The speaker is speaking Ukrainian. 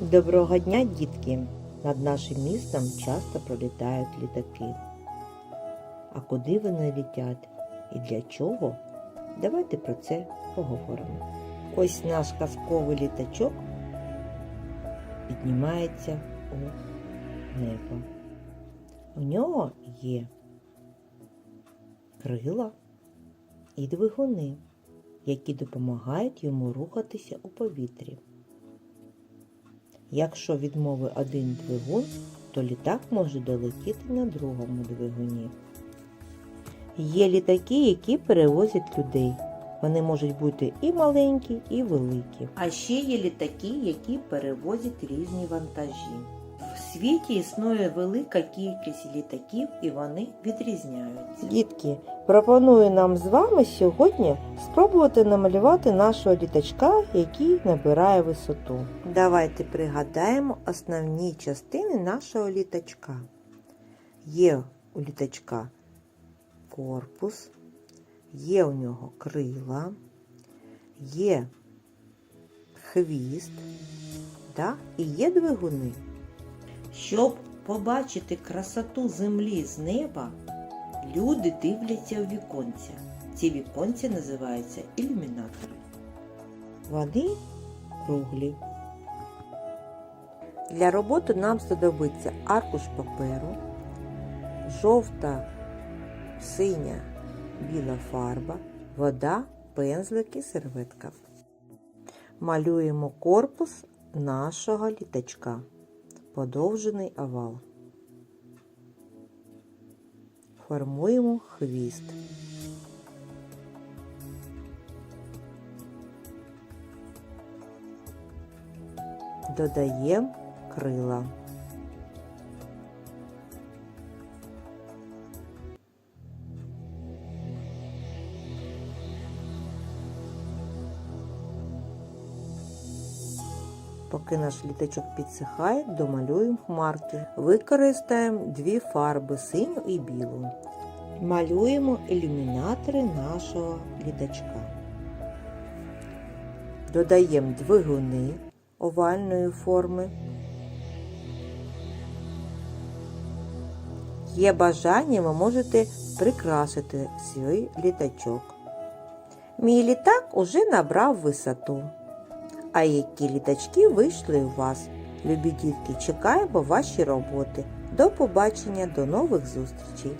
Доброго дня, дітки! Над нашим містом часто пролітають літаки. А куди вони літять і для чого? Давайте про це поговоримо. Ось наш казковий літачок піднімається у небо. У нього є крила і двигуни, які допомагають йому рухатися у повітрі. Якщо відмовить один двигун, то літак може долетіти на другому двигуні. Є літаки, які перевозять людей. Вони можуть бути і маленькі, і великі. А ще є літаки, які перевозять різні вантажі. В світі існує велика кількість літаків і вони відрізняються. Дітки, пропоную нам з вами сьогодні спробувати намалювати нашого літачка, який набирає висоту. Давайте пригадаємо основні частини нашого літачка. Є у літачка корпус, є у нього крила, є хвіст та, і є двигуни. Щоб побачити красоту землі з неба, люди дивляться у віконця. Ці віконця називаються ілюмінатори. Вони круглі. Для роботи нам знадобиться аркуш паперу, жовта, синя, біла фарба, вода, пензлик і серветка. Малюємо корпус нашого літачка. Подовжений овал. Формуємо хвіст. Додаємо крила. Поки наш літачок підсихає, домалюємо хмарки. Використаємо дві фарби синю і білу. Малюємо ілюмінатори нашого літачка. Додаємо двигуни овальної форми. Є бажання, ви можете прикрасити свій літачок. Мій літак уже набрав висоту. А які літачки вийшли у вас? Любі дітки, чекаємо ваші роботи. До побачення, до нових зустрічей!